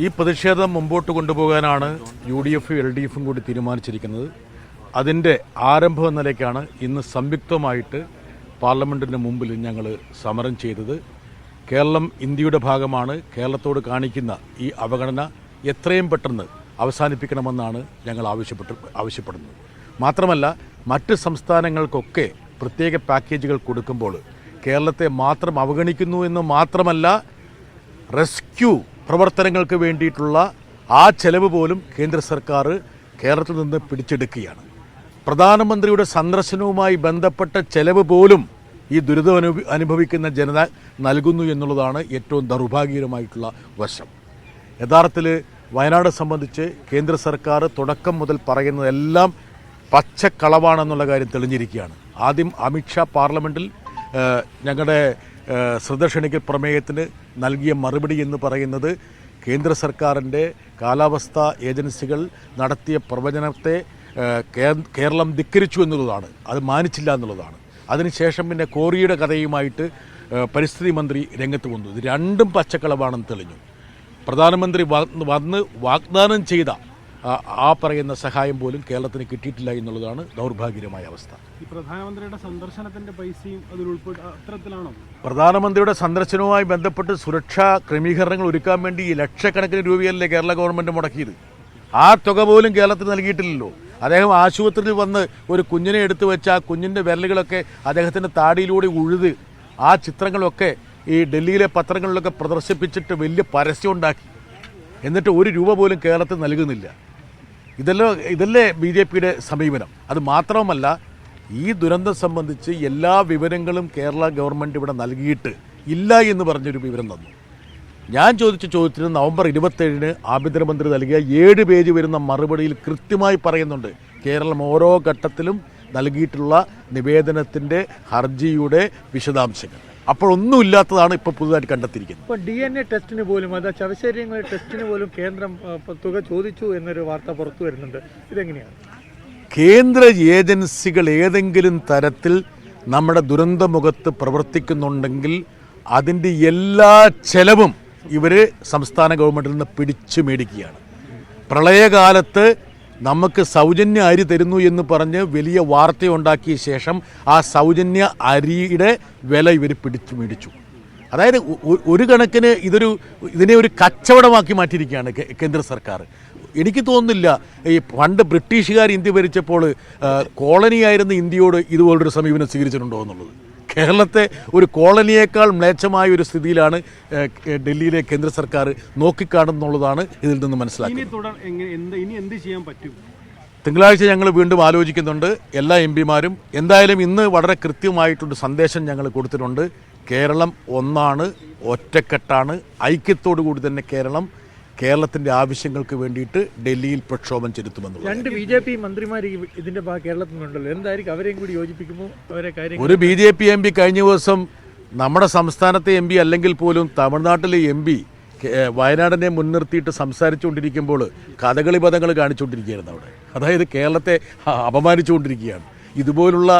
ഈ പ്രതിഷേധം മുമ്പോട്ട് കൊണ്ടുപോകാനാണ് യു ഡി എഫും എൽ ഡി എഫും കൂടി തീരുമാനിച്ചിരിക്കുന്നത്. അതിന്റെ ആരംഭം എന്ന നിലയ്ക്കാണ് ഇന്ന് സംയുക്തമായിട്ട് പാർലമെന്റിന് മുമ്പിൽ ഞങ്ങൾ സമരം ചെയ്തത്. കേരളം ഇന്ത്യയുടെ ഭാഗമാണ്. കേരളത്തോട് കാണിക്കുന്ന ഈ അവഗണന എത്രയും പെട്ടെന്ന് അവസാനിപ്പിക്കണമെന്നാണ് ഞങ്ങൾ ആവശ്യപ്പെട്ട് ആവശ്യപ്പെടുന്നത്. മാത്രമല്ല മറ്റ് സംസ്ഥാനങ്ങൾക്കൊക്കെ പ്രത്യേക പാക്കേജുകൾ കൊടുക്കുമ്പോൾ കേരളത്തെ മാത്രം അവഗണിക്കുന്നു എന്ന് മാത്രമല്ല റെസ്ക്യൂ പ്രവർത്തനങ്ങൾക്ക് വേണ്ടിയിട്ടുള്ള ആ ചെലവ് പോലും കേന്ദ്ര സർക്കാർ കേരളത്തിൽ നിന്ന് പിടിച്ചെടുക്കുകയാണ്. പ്രധാനമന്ത്രിയുടെ സന്ദർശനവുമായി ബന്ധപ്പെട്ട ചെലവ് പോലും ഈ ദുരിതം അനുഭ- അനുഭവിക്കുന്ന ജനത നൽകുന്നു എന്നുള്ളതാണ് ഏറ്റവും ദൗർഭാഗ്യകരമായിട്ടുള്ള വശം. യഥാർത്ഥത്തിൽ വയനാട് സംബന്ധിച്ച് കേന്ദ്ര സർക്കാർ തുടക്കം മുതൽ പറയുന്നതെല്ലാം പച്ചക്കളവാണെന്നുള്ള കാര്യം തെളിഞ്ഞിരിക്കുകയാണ്. ആദ്യം അമിത്ഷാ പാർലമെന്റിൽ ഞങ്ങളുടെ ശ്രദ്ധ ക്ഷണിക്കൽ പ്രമേയത്തിന് നൽകിയ മറുപടി എന്ന് പറയുന്നത് കേന്ദ്ര സർക്കാരിന്റെ കാലാവസ്ഥാ ഏജൻസികൾ നടത്തിയ പ്രവചനത്തെ കേരളം ധിക്കരിച്ചു എന്നുള്ളതാണ്. അത് മാനിച്ചില്ല എന്നുള്ളതാണ്. അതിനുശേഷം പിന്നെ കോറിയുടെ കഥയുമായിട്ട് പരിസ്ഥിതി മന്ത്രി രംഗത്ത് വന്നു. ഇത് രണ്ടും പച്ചക്കളവാണെന്ന് തെളിഞ്ഞു. പ്രധാനമന്ത്രി വന്ന് വാഗ്ദാനം ചെയ്ത ആ- പറയുന്ന സഹായം പോലും കേരളത്തിന് കിട്ടിയിട്ടില്ല എന്നുള്ളതാണ് ദൗർഭാഗ്യകരമായ അവസ്ഥ. ഈ പ്രധാനമന്ത്രിയുടെ സന്ദർശനത്തിന്റെ പൈസയും അതിൽ അത്തരത്തിലാണോ? പ്രധാനമന്ത്രിയുടെ സന്ദർശനവുമായി ബന്ധപ്പെട്ട് സുരക്ഷാ ക്രമീകരണങ്ങൾ ഒരുക്കാൻ വേണ്ടി ഈ ലക്ഷക്കണക്കിന് രൂപയല്ലേ കേരള ഗവൺമെന്റ് മുടക്കിയത്? ആ തുക പോലും കേരളത്തിന് നൽകിയിട്ടില്ലല്ലോ. അദ്ദേഹം ആശുപത്രിയിൽ വന്ന് ഒരു കുഞ്ഞിനെ എടുത്തു വെച്ച ആ കുഞ്ഞിന്റെ വിരലുകളൊക്കെ അദ്ദേഹത്തിന്റെ താടിയിലൂടെ ഉഴുത് ആ ചിത്രങ്ങളൊക്കെ ഈ ഡൽഹിയിലെ പത്രങ്ങളിലൊക്കെ പ്രദർശിപ്പിച്ചിട്ട് വലിയ പരസ്യം ഉണ്ടാക്കി. എന്നിട്ട് ഒരു രൂപ പോലും കേരളത്തിൽ നൽകുന്നില്ല. ഇതല്ലോ ഇതല്ലേ ബി ജെ പിയുടെ സമീപനം? അത് മാത്രവുമല്ല ഈ ദുരന്തം സംബന്ധിച്ച് എല്ലാ വിവരങ്ങളും കേരള ഗവൺമെന്റ് ഇവിടെ നൽകിയിട്ട് ഇല്ല എന്ന് പറഞ്ഞൊരു വിവരം തന്നു. ഞാൻ ചോദിച്ച ചോദ്യത്തിന് നവംബർ ഇരുപത്തേഴിന് ആഭ്യന്തരമന്ത്രി നൽകിയ ഏഴ് പേജ് വരുന്ന മറുപടിയിൽ കൃത്യമായി പറയുന്നുണ്ട്. കേരളം ഓരോ ഘട്ടത്തിലും നൽകിയിട്ടുള്ള നിവേദനത്തിന്റെ ഹർജിയുടെ വിശദാംശങ്ങൾ. അപ്പോൾ ഒന്നുമില്ലാത്തതാണ് ഇപ്പോൾ പുതുതായിട്ട് കണ്ടെത്തിയിരിക്കുന്നത്. ഇപ്പൊ ഡി എൻ എ ടെസ്റ്റിന് പോലും അത് ശവശരീരങ്ങളുടെ ടെസ്റ്റിന് പോലും കേന്ദ്രം തുക ചോദിച്ചു എന്നൊരു വാർത്ത പുറത്തു വരുന്നുണ്ട്. ഇതെങ്ങനെയാണ്? കേന്ദ്ര ഏജൻസികൾ ഏതെങ്കിലും തരത്തിൽ നമ്മുടെ ദുരന്തമുഖത്ത് പ്രവർത്തിക്കുന്നുണ്ടെങ്കിൽ അതിന്റെ എല്ലാ ചെലവും ഇവർ സംസ്ഥാന ഗവൺമെന്റിൽ നിന്ന് പിടിച്ചു മേടിക്കുകയാണ്. പ്രളയകാലത്ത് നമുക്ക് സൗജന്യ അരി തരുന്നു എന്ന് പറഞ്ഞ് വലിയ വാർത്തയുണ്ടാക്കിയ ശേഷം ആ സൗജന്യ അരിയുടെ വില ഇവർ പിടിച്ചു മേടിച്ചു. അതായത് ഒരു കണക്കിന് ഇതൊരു ഇതിനെ ഒരു കച്ചവടമാക്കി മാറ്റിയിരിക്കുകയാണ് കേന്ദ്ര സർക്കാർ. എനിക്ക് തോന്നുന്നില്ല ഈ പണ്ട് ബ്രിട്ടീഷുകാർ ഇന്ത്യ ഭരിച്ചപ്പോൾ കോളനിയായിരുന്ന ഇന്ത്യയോട് ഇതുപോലൊരു സമീപനം സ്വീകരിച്ചിട്ടുണ്ടോ എന്നുള്ളത്. കേരളത്തെ ഒരു കോളനിയേക്കാൾ മ്ലേച്ഛമായ ഒരു സ്ഥിതിയിലാണ് ഡൽഹിയിലെ കേന്ദ്ര സർക്കാർ നോക്കിക്കാണുന്നുള്ളതാണ് ഇതിൽ നിന്ന് മനസ്സിലാക്കുന്നത്. തിങ്കളാഴ്ച ഞങ്ങൾ വീണ്ടും ആലോചിക്കുന്നുണ്ട്. എല്ലാ എം പിമാരും എന്തായാലും ഇന്ന് വളരെ കൃത്യമായിട്ടൊരു സന്ദേശം ഞങ്ങൾ കൊടുത്തിട്ടുണ്ട്. കേരളം ഒന്നാണ് ഒറ്റക്കെട്ടാണ്. ഐക്യത്തോടു കൂടി തന്നെ കേരളം കേരളത്തിന്റെ ആവശ്യങ്ങൾക്ക് വേണ്ടിയിട്ട് ഡൽഹിയിൽ പ്രക്ഷോഭം ചെലുത്തുമെന്നുള്ളത്. രണ്ട് ബി ജെ പി മന്ത്രിമാർ ഇതിന്റെ കേരളത്തിൽ നിന്നുണ്ടല്ലോ. എന്തായിരിക്കും? അവരെയും കൂടി യോജിപ്പിക്കുമ്പോൾ അവരെ കാര്യം ഒരു B J P M P കഴിഞ്ഞ ദിവസം നമ്മുടെ സംസ്ഥാനത്തെ എം പി അല്ലെങ്കിൽ പോലും തമിഴ്നാട്ടിലെ എം പി വയനാടിനെ മുൻനിർത്തിയിട്ട് സംസാരിച്ചുകൊണ്ടിരിക്കുമ്പോൾ കഥകളി പദങ്ങൾ കാണിച്ചുകൊണ്ടിരിക്കുകയായിരുന്നു അവിടെ. അതായത് കേരളത്തെ അപമാനിച്ചുകൊണ്ടിരിക്കുകയാണ്. ഇതുപോലുള്ള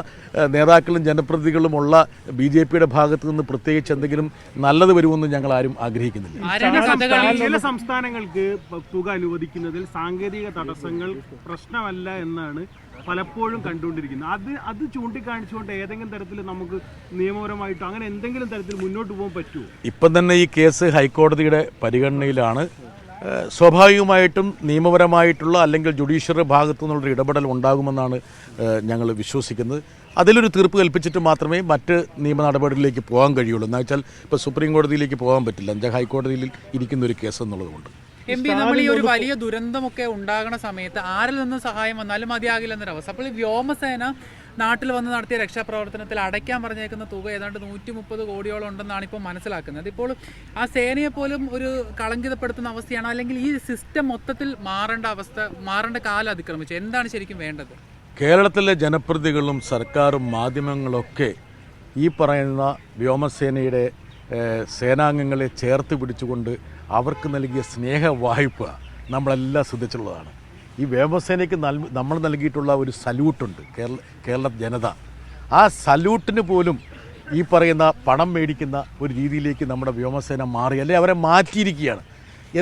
നേതാക്കളും ജനപ്രതിനിധികളുമുള്ള ബി ജെ പിയുടെ ഭാഗത്തു നിന്ന് പ്രത്യേകിച്ച് എന്തെങ്കിലും നല്ലത് വരുമെന്ന് ഞങ്ങൾ ആരും ആഗ്രഹിക്കുന്നില്ല. ചില സംസ്ഥാനങ്ങൾക്ക് തുക അനുവദിക്കുന്നതിൽ സാങ്കേതിക തടസ്സങ്ങൾ പ്രശ്നമല്ല എന്നാണ് പലപ്പോഴും കണ്ടുകൊണ്ടിരിക്കുന്നത്. അത് അത് ചൂണ്ടിക്കാണിച്ചുകൊണ്ട് ഏതെങ്കിലും തരത്തിൽ നമുക്ക് നിയമപരമായിട്ടോ അങ്ങനെ എന്തെങ്കിലും തരത്തിൽ മുന്നോട്ട് പോകാൻ പറ്റുമോ? ഇപ്പം തന്നെ ഈ കേസ് ഹൈക്കോടതിയുടെ പരിഗണനയിലാണ്. സ്വാഭാവികമായിട്ടും നിയമപരമായിട്ടുള്ള അല്ലെങ്കിൽ ജുഡീഷ്യറി ഭാഗത്തു നിന്നുള്ളൊരു ഇടപെടൽ ഉണ്ടാകുമെന്നാണ് ഞങ്ങൾ വിശ്വസിക്കുന്നത്. അതിലൊരു തീർപ്പ് കൽപ്പിച്ചിട്ട് മാത്രമേ മറ്റ് നിയമ നടപടികളിലേക്ക് പോകാൻ കഴിയുള്ളൂ. എന്ന് വെച്ചാൽ ഇപ്പോൾ സുപ്രീം കോടതിയിലേക്ക് പോകാൻ പറ്റില്ല. എന്താ ഹൈക്കോടതിയിൽ ഇരിക്കുന്ന ഒരു കേസ് എന്നുള്ളതുകൊണ്ട്. എം പി നമ്മൾ ഈ ഒരു വലിയ ദുരന്തമൊക്കെ ഉണ്ടാകുന്ന സമയത്ത് ആരിൽ നിന്ന് സഹായം വന്നാലും മതിയാകില്ലെന്നൊരവസ്ഥ. അപ്പോൾ വ്യോമസേന നാട്ടിൽ വന്ന് നടത്തിയ രക്ഷാപ്രവർത്തനത്തിൽ അടയ്ക്കാൻ പറഞ്ഞേക്കുന്ന തുക ഏതാണ്ട് നൂറ്റി മുപ്പത് കോടിയോളം ഉണ്ടെന്നാണ് ഇപ്പോൾ മനസ്സിലാക്കുന്നത്. ഇപ്പോൾ ആ സേനയെ പോലും ഒരു കളങ്കിതപ്പെടുത്തുന്ന അവസ്ഥയാണ്? അല്ലെങ്കിൽ ഈ സിസ്റ്റം മൊത്തത്തിൽ മാറേണ്ട അവസ്ഥ മാറേണ്ട കാലം അതിക്രമിച്ചു. എന്താണ് ശരിക്കും വേണ്ടത്? കേരളത്തിലെ ജനപ്രതികളും സർക്കാരും മാധ്യമങ്ങളൊക്കെ ഈ പറയുന്ന വ്യോമസേനയുടെ സേനാംഗങ്ങളെ ചേർത്ത് പിടിച്ചുകൊണ്ട് അവർക്ക് നൽകിയ സ്നേഹ വായ്പ നമ്മളെല്ലാം ശ്രദ്ധിച്ചുള്ളതാണ് ഈ വ്യോമസേനയ്ക്ക് നൽ നമ്മൾ നൽകിയിട്ടുള്ള ഒരു സല്യൂട്ടുണ്ട് കേരള കേരള ജനത. ആ സല്യൂട്ടിന് പോലും ഈ പറയുന്ന പണം മേടിക്കുന്ന ഒരു രീതിയിലേക്ക് നമ്മുടെ വ്യോമസേന മാറി അല്ലെ അവരെ മാറ്റിയിരിക്കുകയാണ്.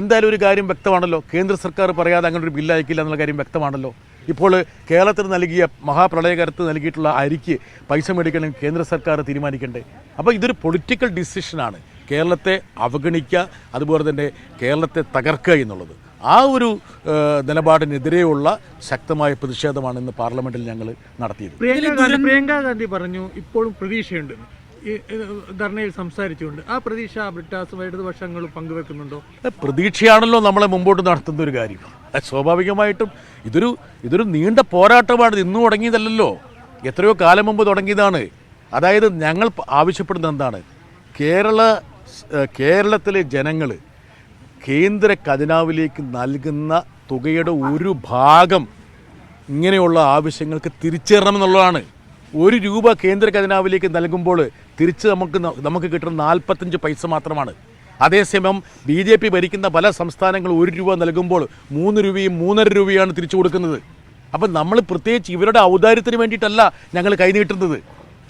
എന്തായാലും ഒരു കാര്യം വ്യക്തമാണല്ലോ. കേന്ദ്ര സർക്കാർ പറയാതെ അങ്ങനെ ഒരു ബില്ല് അയക്കില്ല എന്നുള്ള കാര്യം വ്യക്തമാണല്ലോ. ഇപ്പോൾ കേരളത്തിന് നൽകിയ മഹാപ്രളയകരത്ത് നൽകിയിട്ടുള്ള അരിക്ക് പൈസ മേടിക്കണമെങ്കിൽ കേന്ദ്ര സർക്കാർ തീരുമാനിക്കണ്ടേ? അപ്പോൾ ഇതൊരു പൊളിറ്റിക്കൽ ഡിസിഷനാണ് കേരളത്തെ അവഗണിക്കുക അതുപോലെ തന്നെ കേരളത്തെ തകർക്കുക എന്നുള്ളത്. ആ ഒരു നിലപാടിനെതിരെയുള്ള ശക്തമായ പ്രതിഷേധമാണ് ഇന്ന് പാർലമെന്റിൽ ഞങ്ങൾ നടത്തിയത്. പ്രിയങ്ക ഗാന്ധി പറഞ്ഞു ഇപ്പോഴും പ്രതീക്ഷയുണ്ട്. ഈ ധർണയിൽ സംസാരിച്ചുകൊണ്ട്. ആ പ്രതീക്ഷ ബ്രിട്ടാസും ഇടതുപക്ഷങ്ങളും പങ്കുവെക്കുന്നുണ്ടോ? പ്രതീക്ഷയാണല്ലോ നമ്മളെ മുമ്പോട്ട് നടത്തുന്ന ഒരു കാര്യം. അത് സ്വാഭാവികമായിട്ടും ഇതൊരു ഇതൊരു നീണ്ട പോരാട്ടമാണ്. ഇന്നും ഇന്ന് തുടങ്ങിയതല്ലല്ലോ. എത്രയോ കാലം മുമ്പ് തുടങ്ങിയതാണ്. അതായത് ഞങ്ങൾ ആവശ്യപ്പെടുന്ന എന്താണ്? കേരള കേരളത്തിലെ ജനങ്ങൾ കേന്ദ്ര ഖജനാവിലേക്ക് നൽകുന്ന തുകയുടെ ഒരു ഭാഗം ഇങ്ങനെയുള്ള ആവശ്യങ്ങൾക്ക് തിരിച്ചേറണമെന്നുള്ളതാണ്. ഒരു രൂപ കേന്ദ്ര ഖജനാവിലേക്ക് നൽകുമ്പോൾ തിരിച്ച് നമുക്ക് നമുക്ക് കിട്ടുന്ന നാൽപ്പത്തഞ്ച് പൈസ മാത്രമാണ്. അതേസമയം ബി ജെ പി ഭരിക്കുന്ന പല സംസ്ഥാനങ്ങൾ ഒരു രൂപ നൽകുമ്പോൾ മൂന്ന് രൂപയും മൂന്നര രൂപയാണ് തിരിച്ചു കൊടുക്കുന്നത്. അപ്പം നമ്മൾ പ്രത്യേകിച്ച് ഇവരുടെ ഔദാര്യത്തിന് വേണ്ടിയിട്ടല്ല ഞങ്ങൾ കൈനീട്ടുന്നത്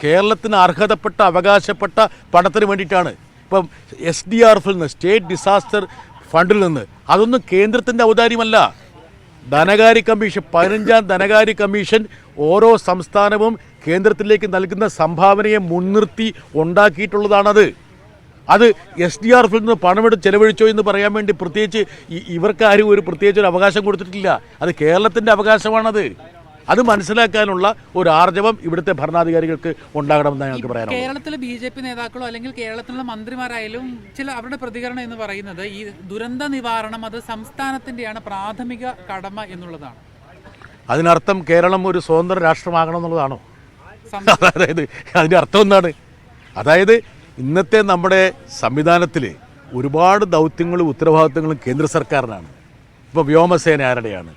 കേരളത്തിന് അർഹതപ്പെട്ട അവകാശപ്പെട്ട പണത്തിന് വേണ്ടിയിട്ടാണ്. ഇപ്പം എസ് ഡി ആർ എഫിൽ നിന്ന് സ്റ്റേറ്റ് ഡിസാസ്റ്റർ ഫണ്ടിൽ നിന്ന്. അതൊന്നും കേന്ദ്രത്തിന്റെ ഔദാര്യമല്ല. ധനകാര്യ കമ്മീഷൻ പതിനഞ്ചാം ധനകാര്യ കമ്മീഷൻ ഓരോ സംസ്ഥാനവും കേന്ദ്രത്തിലേക്ക് നൽകുന്ന സംഭാവനയെ മുൻനിർത്തി ഉണ്ടാക്കിയിട്ടുള്ളതാണത്. അത് എസ് ഡി ആർ എഫിൽ നിന്ന് പണമെടുത്ത് ചെലവഴിച്ചോ എന്ന് പറയാൻ വേണ്ടി പ്രത്യേകിച്ച് ഇവർക്കാരും ഒരു പ്രത്യേകിച്ച് ഒരു അവകാശം കൊടുത്തിട്ടില്ല. അത് കേരളത്തിന്റെ അവകാശമാണത്. അത് മനസ്സിലാക്കാനുള്ള ഒരു ആർജവം ഇവിടുത്തെ ഭരണാധികാരികൾക്ക് ഉണ്ടാകണമെന്ന് ഞങ്ങൾക്ക് പറയാം കേരളത്തിലെ ബി ജെ പി നേതാക്കളോ അല്ലെങ്കിൽ കേരളത്തിലുള്ള മന്ത്രിമാരായാലും ചില അവരുടെ പ്രതികരണം എന്ന് പറയുന്നത് ഈ ദുരന്ത നിവാരണം അത് സംസ്ഥാനത്തിന്റെയാണ് പ്രാഥമിക കടമ എന്നുള്ളതാണ്. അതിനർത്ഥം കേരളം ഒരു സ്വതന്ത്ര രാഷ്ട്രമാകണം എന്നുള്ളതാണോ? അതായത് അതിന്റെ അർത്ഥം എന്താണ്? അതായത് ഇന്നത്തെ നമ്മുടെ സംവിധാനത്തിൽ ഒരുപാട് ദൗത്യങ്ങളും ഉത്തരവാദിത്തങ്ങളും കേന്ദ്ര സർക്കാരിനാണ്. ഇപ്പോൾ വ്യോമസേന ആരുടെയാണ്?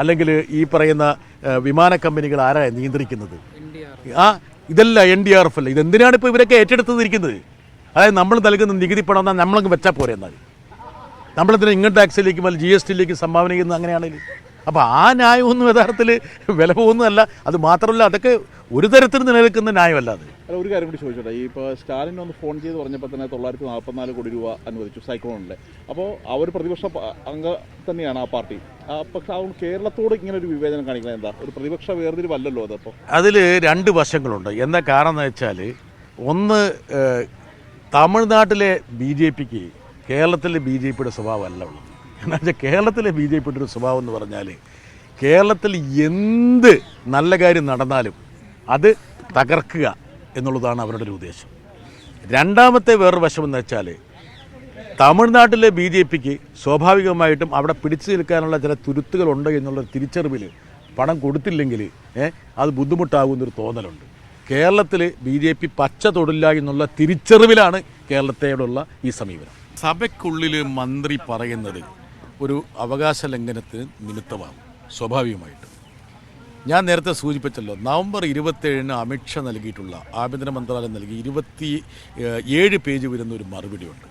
അല്ലെങ്കിൽ ഈ പറയുന്ന വിമാന കമ്പനികൾ ആരാണ് നിയന്ത്രിക്കുന്നത്? ആ ഇതല്ല എൻ ഡി ആർ എഫ് അല്ല. ഇതെന്തിനാണ് ഇപ്പോൾ ഇവരൊക്കെ ഏറ്റെടുത്തിരിക്കുന്നത് അതായത് നമ്മൾ നൽകുന്ന നികുതി പണം എന്നാൽ നമ്മളങ്ങ് വെച്ചാൽ പോരെ എന്നാൽ? നമ്മളെന്തിനാ ഇൻകം ടാക്സിലേക്കും അല്ലെങ്കിൽ ജി എസ് ടിയിലേക്കും സംഭാവന ചെയ്യുന്നത് അങ്ങനെയാണെങ്കിൽ? അപ്പോൾ ആ ന്യായമൊന്നും യഥാർത്ഥത്തിൽ വില പോകുന്നതല്ല. അത് മാത്രമല്ല അതൊക്കെ ഒരു തരത്തിൽ നിലനിൽക്കുന്ന ന്യായമല്ല അത്. അല്ല ഒരു കാര്യം കൂടി ചോദിച്ചോട്ടെ. ഈ ഇപ്പോൾ സ്റ്റാലിൻ ഒന്ന് ഫോൺ ചെയ്ത് പറഞ്ഞപ്പോൾ തന്നെ തൊള്ളായിരത്തി നാൽപ്പത്തിനാല് കോടി രൂപ അനുവദിച്ചു സൈക്ലോണിലെ അപ്പോൾ അവർ പ്രതിപക്ഷ അംഗ തന്നെയാണ് ആ പാർട്ടി. പക്ഷെ അതുകൊണ്ട് കേരളത്തോട് ഇങ്ങനെ ഒരു വിവേചനം കാണിക്കുന്നത് എന്താ? ഒരു പ്രതിപക്ഷ വേർതിരിവല്ലല്ലോ അതപ്പോൾ അതിൽ രണ്ട് വശങ്ങളുണ്ട്. എന്താ കാരണം എന്ന് വെച്ചാൽ ഒന്ന് തമിഴ്നാട്ടിലെ ബി ജെ പിക്ക് കേരളത്തിലെ ബി ജെ പിയുടെ സ്വഭാവമല്ല ഉള്ളത്. എന്നാ വെച്ചാൽ കേരളത്തിലെ ബി ജെ പിയുടെ ഒരു സ്വഭാവം എന്ന് പറഞ്ഞാൽ കേരളത്തിൽ എന്ത് നല്ല കാര്യം നടന്നാലും അത് തകർക്കുക. എന്നുള്ളതാണ് അവരുടെ ഒരു ഉദ്ദേശം. രണ്ടാമത്തെ വേറൊരു വശം എന്ന് വെച്ചാൽ തമിഴ്നാട്ടിലെ ബി ജെ പിക്ക് സ്വാഭാവികമായിട്ടും അവിടെ പിടിച്ചു നിൽക്കാനുള്ള ചില തുരുത്തുകളുണ്ട് എന്നുള്ള തിരിച്ചറിവിൽ പണം കൊടുത്തില്ലെങ്കിൽ അത് ബുദ്ധിമുട്ടാകുമെന്നൊരു തോന്നലുണ്ട്. കേരളത്തിൽ ബി ജെ പി പച്ച തൊടില്ല എന്നുള്ള തിരിച്ചറിവിലാണ് കേരളത്തോടുള്ള ഈ സമീപനം. സഭയ്ക്കുള്ളിൽ മന്ത്രി പറയുന്നത് ഒരു അവകാശ ലംഘനത്തിന് നിമിത്തമാകും സ്വാഭാവികമായിട്ടും. ഞാൻ നേരത്തെ സൂചിപ്പിച്ചല്ലോ നവംബർ ഇരുപത്തേഴിന് അമിത്ഷാ നൽകിയിട്ടുള്ള ആഭ്യന്തര മന്ത്രാലയം നൽകി ഇരുപത്തി ഏഴ് പേജ് വരുന്ന ഒരു മറുപടിയുണ്ട്.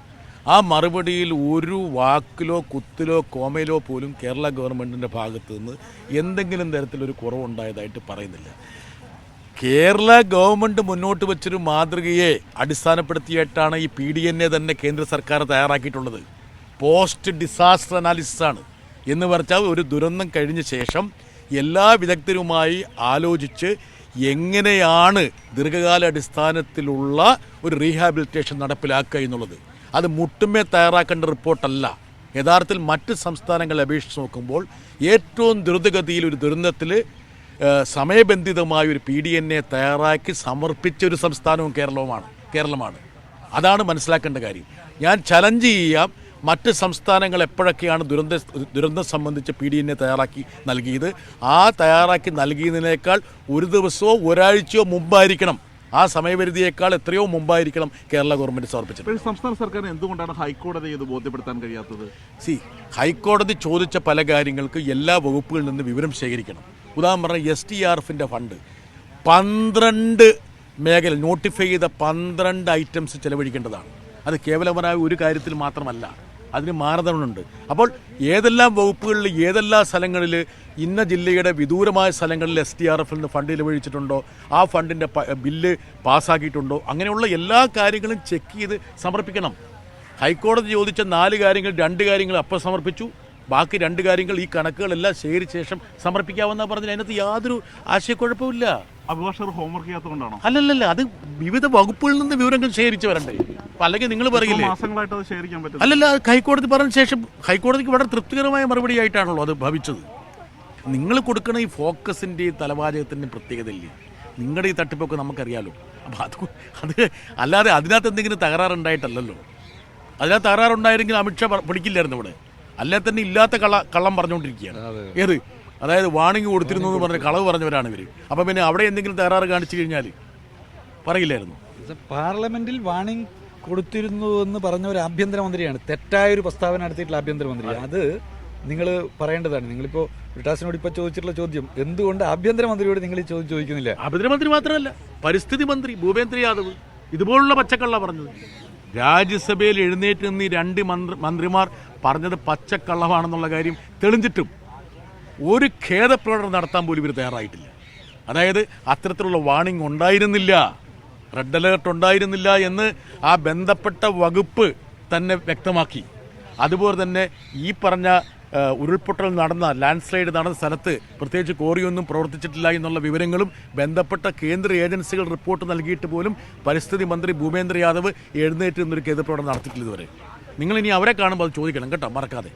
ആ മറുപടിയിൽ ഒരു വാക്കിലോ കുത്തിലോ കോമയിലോ പോലും കേരള ഗവൺമെന്റിന്റെ ഭാഗത്ത് നിന്ന് എന്തെങ്കിലും തരത്തിലൊരു കുറവുണ്ടായതായിട്ട് പറയുന്നില്ല. കേരള ഗവൺമെന്റ് മുന്നോട്ട് വെച്ചൊരു മാതൃകയെ അടിസ്ഥാനപ്പെടുത്തിയിട്ടാണ് ഈ പി ഡി എൻ എ തന്നെ കേന്ദ്ര സർക്കാർ തയ്യാറാക്കിയിട്ടുള്ളത്. പോസ്റ്റ് ഡിസാസ്റ്റർ അനാലിസിസ് ആണ് എന്ന് പറഞ്ഞാൽ ഒരു ദുരന്തം കഴിഞ്ഞ ശേഷം എല്ലാ വിദഗ്ധരുമായി ആലോചിച്ച് എങ്ങനെയാണ് ദീർഘകാല അടിസ്ഥാനത്തിലുള്ള ഒരു റീഹാബിലിറ്റേഷൻ നടപ്പിലാക്കുക എന്നുള്ളത്. അത് മുട്ടുമേ തയ്യാറാക്കേണ്ട റിപ്പോർട്ടല്ല. യഥാർത്ഥത്തിൽ മറ്റ് സംസ്ഥാനങ്ങളെ അപേക്ഷിച്ച് നോക്കുമ്പോൾ ഏറ്റവും ദ്രുതഗതിയിൽ ഒരു ദുരന്തത്തിൽ സമയബന്ധിതമായ ഒരു പി ഡി എൻ എ തയ്യാറാക്കി സമർപ്പിച്ച ഒരു സംസ്ഥാനവും കേരളവുമാണ് കേരളമാണ്. അതാണ് മനസ്സിലാക്കേണ്ട കാര്യം. ഞാൻ ചലഞ്ച് ചെയ്യാം മറ്റ് സംസ്ഥാനങ്ങൾ എപ്പോഴൊക്കെയാണ് ദുരന്ത ദുരന്തം സംബന്ധിച്ച് പി ഡി എന്നെ തയ്യാറാക്കി നൽകിയത്? ആ തയ്യാറാക്കി നൽകിയതിനേക്കാൾ ഒരു ദിവസമോ ഒരാഴ്ചയോ മുമ്പായിരിക്കണം. ആ സമയപരിധിയേക്കാൾ എത്രയോ മുമ്പായിരിക്കണം കേരള ഗവൺമെന്റ് സമർപ്പിച്ചത്. സംസ്ഥാന സർക്കാരിന് എന്തുകൊണ്ടാണ് ഹൈക്കോടതി ഇത് ബോധ്യപ്പെടുത്താൻ കഴിയാത്തത്? സി ഹൈക്കോടതി ചോദിച്ച പല കാര്യങ്ങൾക്ക് എല്ലാ വകുപ്പുകളിൽ നിന്ന് വിവരം ശേഖരിക്കണം. ഉദാഹരണം പറഞ്ഞാൽ എസ് ടി ആർ എഫിന്റെ ഫണ്ട്. പന്ത്രണ്ട് മേഖല നോട്ടിഫൈ ചെയ്ത പന്ത്രണ്ട് ഐറ്റംസ് ചെലവഴിക്കേണ്ടതാണ്. അത് കേവലമായ ഒരു കാര്യത്തിൽ മാത്രമല്ല. അതിന് മാനദണ്ഡമുണ്ട്. അപ്പോൾ ഏതെല്ലാം വകുപ്പുകളിൽ ഏതെല്ലാം സ്ഥലങ്ങളിൽ ഇന്ന ജില്ലയുടെ വിദൂരമായ സ്ഥലങ്ങളിൽ എസ് ടി ആർ എഫിൽ നിന്ന് ഫണ്ട് ചെലവഴിച്ചിട്ടുണ്ടോ? ആ ഫണ്ടിന്റെ ബില്ല് പാസ്സാക്കിയിട്ടുണ്ടോ അങ്ങനെയുള്ള എല്ലാ കാര്യങ്ങളും ചെക്ക് ചെയ്ത് സമർപ്പിക്കണം. ഹൈക്കോടതി ചോദിച്ച നാല് കാര്യങ്ങൾ രണ്ട് കാര്യങ്ങൾ അപ്പം സമർപ്പിച്ചു. ബാക്കി രണ്ട് കാര്യങ്ങൾ ഈ കണക്കുകളെല്ലാം ശേഖരിച്ച ശേഷം സമർപ്പിക്കാമെന്നാണ് പറഞ്ഞത്. അതിനകത്ത് യാതൊരു ആശയക്കുഴപ്പമില്ല അഭിഭാഷകർ ഹോംവർക്ക് ചെയ്യാത്തതുകൊണ്ടാണോ? അല്ലല്ലല്ല അത് വിവിധ വകുപ്പുകളിൽ നിന്ന് വിവരങ്ങൾ ശേഖരിച്ചു വരണ്ടേ അപ്പൊ അല്ലെങ്കിൽ നിങ്ങൾ പറയില്ലേ? മാസങ്ങളായിട്ട് അത് ശേഖരിക്കാൻ പറ്റും. അല്ലല്ല അത് ഹൈക്കോടതി പറഞ്ഞ ശേഷം ഹൈക്കോടതിക്ക് വളരെ തൃപ്തികരമായ മറുപടി ആയിട്ടാണല്ലോ അത് ഭവിച്ചത്. നിങ്ങൾ കൊടുക്കുന്ന ഈ ഫോക്കസിന്റെയും തലവാചകത്തിന്റെയും പ്രത്യേകതയില്ലേ നിങ്ങളുടെ ഈ തട്ടിപ്പൊക്കെ നമുക്കറിയാലോ. അപ്പം അത് അത് അല്ലാതെ അതിനകത്ത് എന്തെങ്കിലും തകരാറുണ്ടായിട്ടല്ലല്ലോ. അതിനകത്ത് തകരാറുണ്ടായിരുന്നെങ്കിൽ അമിത്ഷാ പിടിക്കില്ലായിരുന്നു ഇവിടെ. അല്ലെ തന്നെ ഇല്ലാത്ത കള്ള കള്ളം പറഞ്ഞുകൊണ്ടിരിക്കുകയാണ്. ഏത്? അതായത് വാണിംഗ് കൊടുത്തിരുന്നു എന്ന് പറഞ്ഞ് കളവ് പറഞ്ഞവരാണ് ഇവർ അപ്പം പിന്നെ അവിടെ എന്തെങ്കിലും തകരാറ് കാണിച്ചു കഴിഞ്ഞാൽ പറയില്ലായിരുന്നു. പാർലമെന്റിൽ വാണിംഗ് കൊടുത്തിരുന്നു എന്ന് പറഞ്ഞ ഒരു ആഭ്യന്തരമന്ത്രിയാണ്. തെറ്റായ ഒരു പ്രസ്താവന നടത്തിയിട്ടുള്ള ആഭ്യന്തരമന്ത്രി. അത്. നിങ്ങൾ പറയേണ്ടതാണ്. നിങ്ങളിപ്പോൾ ബ്രിട്ടാസിനോട് ഇപ്പോൾ ചോദിച്ചിട്ടുള്ള ചോദ്യം എന്തുകൊണ്ട് ആഭ്യന്തരമന്ത്രിയോട് നിങ്ങൾ ഈ ചോദ്യം ചോദിക്കുന്നില്ല? ആഭ്യന്തരമന്ത്രി മാത്രമല്ല പരിസ്ഥിതി മന്ത്രി ഭൂപേന്ദ്ര യാദവ് ഇതുപോലുള്ള പച്ചക്കള്ള പറഞ്ഞത്. രാജ്യസഭയിൽ എഴുന്നേറ്റ് നിന്ന് ഈ രണ്ട് മന്ത്രി മന്ത്രിമാർ പറഞ്ഞത് പച്ചക്കള്ളമാണെന്നുള്ള കാര്യം തെളിഞ്ഞിട്ടും ഒരു ഖേദപ്രകടനം നടത്താൻ പോലും ഇവർ തയ്യാറായിട്ടില്ല. അതായത് അത്തരത്തിലുള്ള വാണിംഗ് ഉണ്ടായിരുന്നില്ല. റെഡ് അലേർട്ട് ഉണ്ടായിരുന്നില്ല എന്ന് ആ ബന്ധപ്പെട്ട വകുപ്പ് തന്നെ വ്യക്തമാക്കി. അതുപോലെ തന്നെ ഈ പറഞ്ഞ ഉരുൾപൊട്ടൽ നടന്ന ലാൻഡ് സ്ലൈഡ് നടന്ന സ്ഥലത്ത് പ്രത്യേകിച്ച് കോറിയൊന്നും പ്രവർത്തിച്ചിട്ടില്ല എന്നുള്ള വിവരങ്ങളും ബന്ധപ്പെട്ട കേന്ദ്ര ഏജൻസികൾ റിപ്പോർട്ട് നൽകിയിട്ട് പോലും പരിസ്ഥിതി മന്ത്രി ഭൂപേന്ദ്ര യാദവ് എഴുന്നേറ്റ് നിന്നൊരു ഖേദപ്രകടനം നടത്തിയിട്ടില്ല ഇതുവരെ. നിങ്ങൾ ഇനി അവരെ കാണുമ്പോൾ അത് ചോദിക്കണം കേട്ടോ മറക്കാതെ.